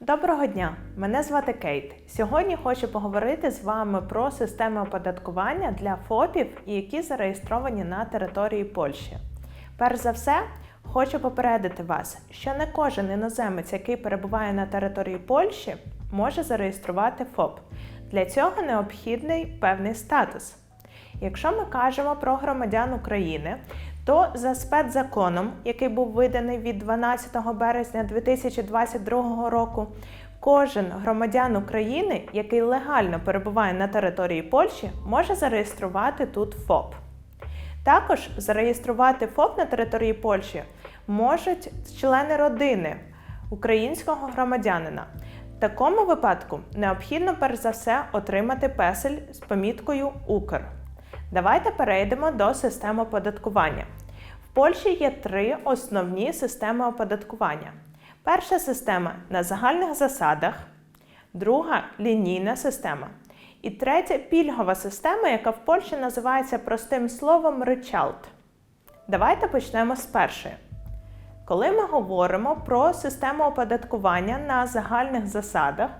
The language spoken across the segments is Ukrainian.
Доброго дня! Мене звати Кейт. Сьогодні хочу поговорити з вами про системи оподаткування для ФОПів, які зареєстровані на території Польщі. Перш за все, хочу попередити вас, що не кожен іноземець, який перебуває на території Польщі, може зареєструвати ФОП. Для цього необхідний певний статус. Якщо ми кажемо про громадян України, то за спецзаконом, який був виданий від 12 березня 2022 року, кожен громадян України, який легально перебуває на території Польщі, може зареєструвати тут ФОП. Також зареєструвати ФОП на території Польщі можуть члени родини українського громадянина. В такому випадку необхідно перш за все отримати песель з поміткою Укр. Давайте перейдемо до системи оподаткування. В Польщі є три основні системи оподаткування. Перша система на загальних засадах, друга лінійна система. І третя пільгова система, яка в Польщі називається простим словом ричалт. Давайте почнемо з першої. Коли ми говоримо про систему оподаткування на загальних засадах,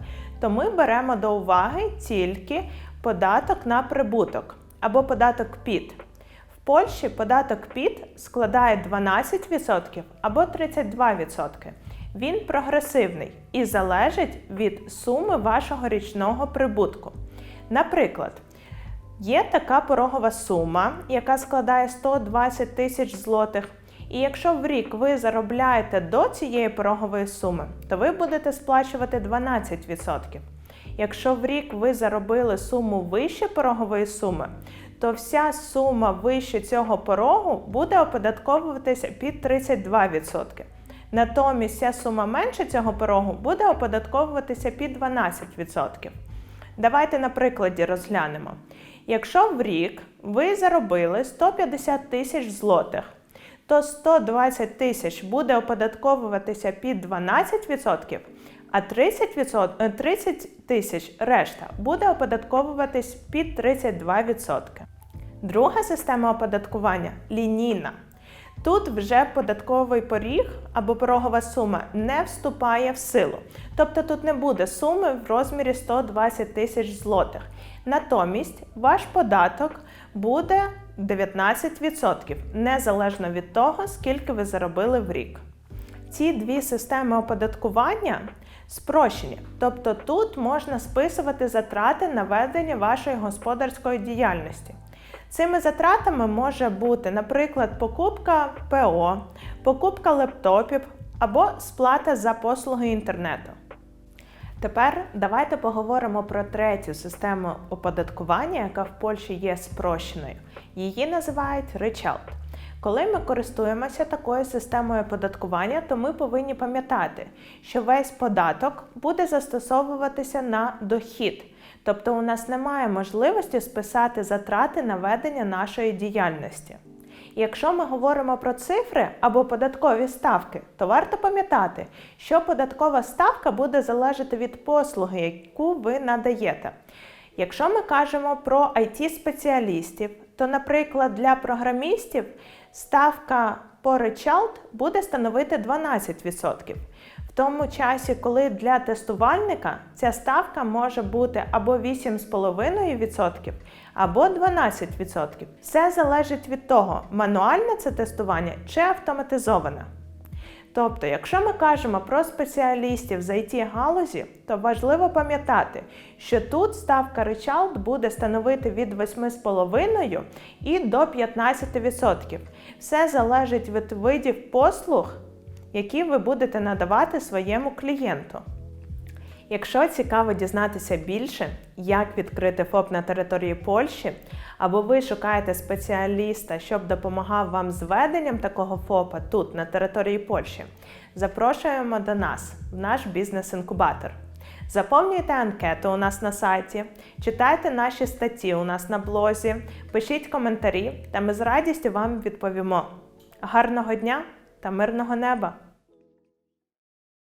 то ми беремо до уваги тільки податок на прибуток або податок ПІТ. В Польщі податок ПІТ складає 12% або 32%. Він прогресивний і залежить від суми вашого річного прибутку. Наприклад, є така порогова сума, яка складає 120 тисяч злотих. І якщо в рік ви заробляєте до цієї порогової суми, то ви будете сплачувати 12%. Якщо в рік ви заробили суму вище порогової суми, то вся сума вище цього порогу буде оподатковуватися під 32%. Натомість вся сума менше цього порогу буде оподатковуватися під 12%. Давайте на прикладі розглянемо. Якщо в рік ви заробили 150 тисяч злотих, то 120 тисяч буде оподатковуватися під 12%, а 30%, 30 тисяч решта буде оподатковуватись під 32%. Друга система оподаткування лінійна. Тут вже податковий поріг або порогова сума не вступає в силу. Тобто тут не буде суми в розмірі 120 тисяч злотих. Натомість ваш податок буде 19%, незалежно від того, скільки ви заробили в рік. Ці дві системи оподаткування спрощені, тобто тут можна списувати затрати на ведення вашої господарської діяльності. Цими затратами може бути, наприклад, покупка ПО, покупка лептопів або сплата за послуги інтернету. Тепер давайте поговоримо про третю систему оподаткування, яка в Польщі є спрощеною. Її називають ричалт. Коли ми користуємося такою системою оподаткування, то ми повинні пам'ятати, що весь податок буде застосовуватися на дохід. Тобто у нас немає можливості списати затрати на ведення нашої діяльності. Якщо ми говоримо про цифри або податкові ставки, то варто пам'ятати, що податкова ставка буде залежати від послуги, яку ви надаєте. Якщо ми кажемо про IT-спеціалістів, то, наприклад, для програмістів ставка по речалт буде становити 12%. В тому часі, коли для тестувальника ця ставка може бути або 8,5%, або 12%. Все залежить від того, мануальне це тестування чи автоматизоване. Тобто, якщо ми кажемо про спеціалістів з it галузі, то важливо пам'ятати, що тут ставка речалт буде становити від 8,5 і до 15%. Все залежить від видів послуг, які ви будете надавати своєму клієнту. Якщо цікаво дізнатися більше, як відкрити ФОП на території Польщі, або ви шукаєте спеціаліста, щоб допомагав вам з веденням такого ФОПа тут, на території Польщі, запрошуємо до нас в наш бізнес-інкубатор. Заповнюйте анкету у нас на сайті, читайте наші статті у нас на блозі, пишіть коментарі, та ми з радістю вам відповімо. Гарного дня та мирного неба!